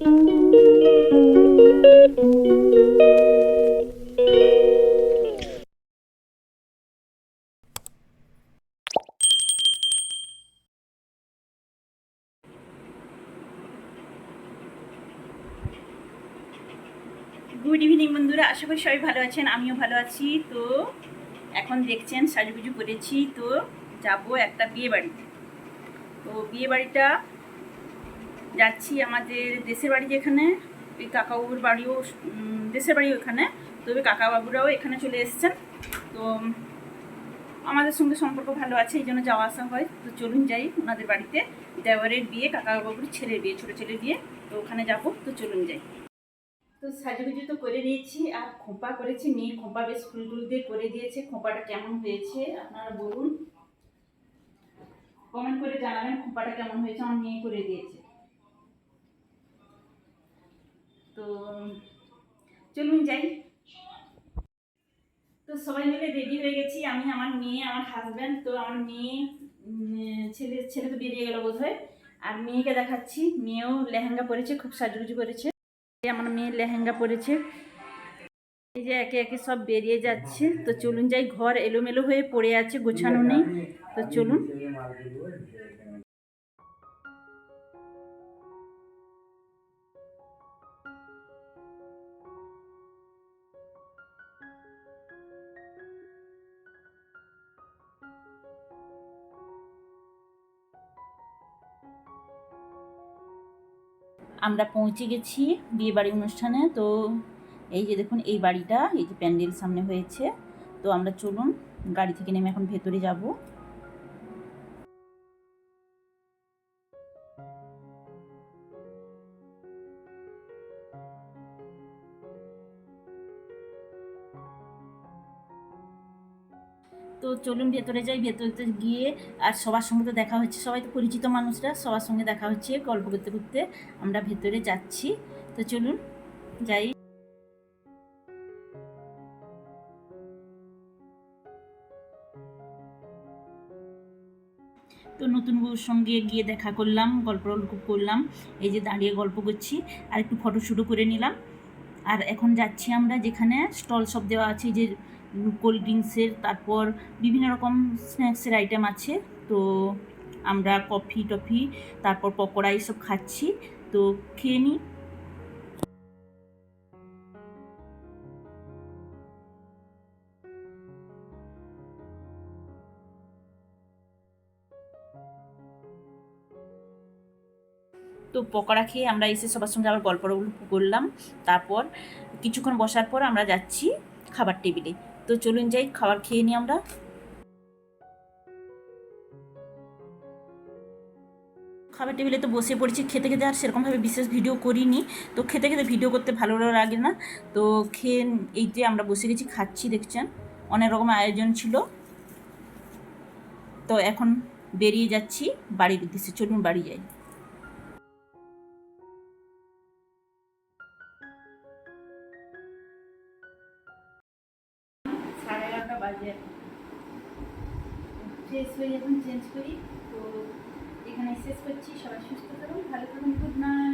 Good evening বন্ধুরা। আশা করি সবাই ভালো আছেন, আমিও ভালো আছি। তো এখন দেখছেন, সাজুগুজু করেছি। তো যাব একটা বিয়ে বাড়িতে তো বিয়ে বাড়িটা যাচ্ছি আমাদের দেশের বাড়ি যেখানে, ওই কাকাবাবুর বাড়িও দেশের বাড়ি ওখানে তবে কাকাবাবুরাও এখানে চলে এসছেন। তো, আমাদের সঙ্গে সম্পর্ক ভালো আছে, এই জন্য যাওয়া আসা হয়। তো চলুন যাই ওনাদের বাড়িতে। দেওয়ারের বিয়ে, কাকাবাবুর ছেলের বিয়ে, ছোটো ছেলের বিয়ে। তো ওখানে যাব, তো চলুন যাই। তো সাজুগুজু তো করে দিয়েছি আর খোঁপা করেছি মেয়ে খোঁপা বেশ ফুল টুল দিয়ে করে দিয়েছে। খোঁপাটা কেমন হয়েছে, আপনারা বলুন। কমেন্ট করে জানাবেন খোঁপাটা কেমন হয়েছে, আমার মেয়ে করে দিয়েছে। তো, চলুন যাই। তো সবাই মিলে রেডি হয়ে গেছি। আমি, আমার মেয়ে, আমার হাজব্যান্ড তো আমার মেয়ে ছেলে ছেলে তো বেরিয়ে গেল বোধ হয় আর মেয়েকে দেখাচ্ছি। মেয়েও লেহেঙ্গা পরেছে, খুব সাজুগুজু করেছে। আমার মেয়ে লেহেঙ্গা পরেছে। এই যে একে একে সব বেরিয়ে যাচ্ছে। তো চলুন যাই, ঘর এলোমেলো হয়ে পড়ে আছে, গোছানো নেই। তো চলুন। আমরা পৌঁছে গেছি বিয়ে বাড়ি অনুষ্ঠানে। তো এই যে দেখুন, এই বাড়িটা, এই যে প্যান্ডেল সামনে হয়েছে। তো আমরা চলুন, গাড়ি থেকে নেমে এখন ভেতরে যাব। তো চলুন ভেতরে যাই ভেতরে গিয়ে আর সবার সঙ্গে তো দেখা হচ্ছে, সবাই তো পরিচিত মানুষরা, সবার সঙ্গে দেখা হচ্ছে, গল্প করতে করতে আমরা ভেতরে যাচ্ছি। তো চলুন যাই। তো নতুন বউর সঙ্গে গিয়ে দেখা করলাম, গল্প করলাম, এই যে দাঁড়িয়ে গল্প করছি, আর একটু ফটোশ্যুটও করে নিলাম। আর এখন যাচ্ছি আমরা যেখানে স্টল সব দেওয়া আছে যে কোল্ড ড্রিঙ্কসের, তারপর বিভিন্ন রকম স্ন্যাক্সের আইটেম আছে। তো আমরা কফি টফি, তারপর পকোড়া, এইসব খাচ্ছি। তো খেয়ে নিই তো পকোড়া খেয়ে আমরা এসে সবার সঙ্গে আবার গল্প করলাম। তারপর কিছুক্ষণ বসার পর আমরা যাচ্ছি খাবার টেবিলে। তো চলুন যাই, খাবার খেয়ে নিই আমরা। খাবার টেবিলে তো বসে পড়েছি, খেতে খেতে আর সেরকমভাবে বিশেষ ভিডিও করিনি। তো খেতে খেতে ভিডিও করতে ভালো লাগে না। তো খেয়ে এই যে আমরা বসে গেছি, খাচ্ছি, দেখছেন? অনেক রকম আয়োজন ছিল। তো এখন বেরিয়ে যাচ্ছি বাড়ির উদ্দেশ্যে। চলুন বাড়ি যাই। এগারোটা ফ্রেশ হয়ে এখন চেঞ্জ করি, তো এখানে শেষ করছি। সবাই সুস্থ থাকুন, ভালো থাকুন গুড নাইট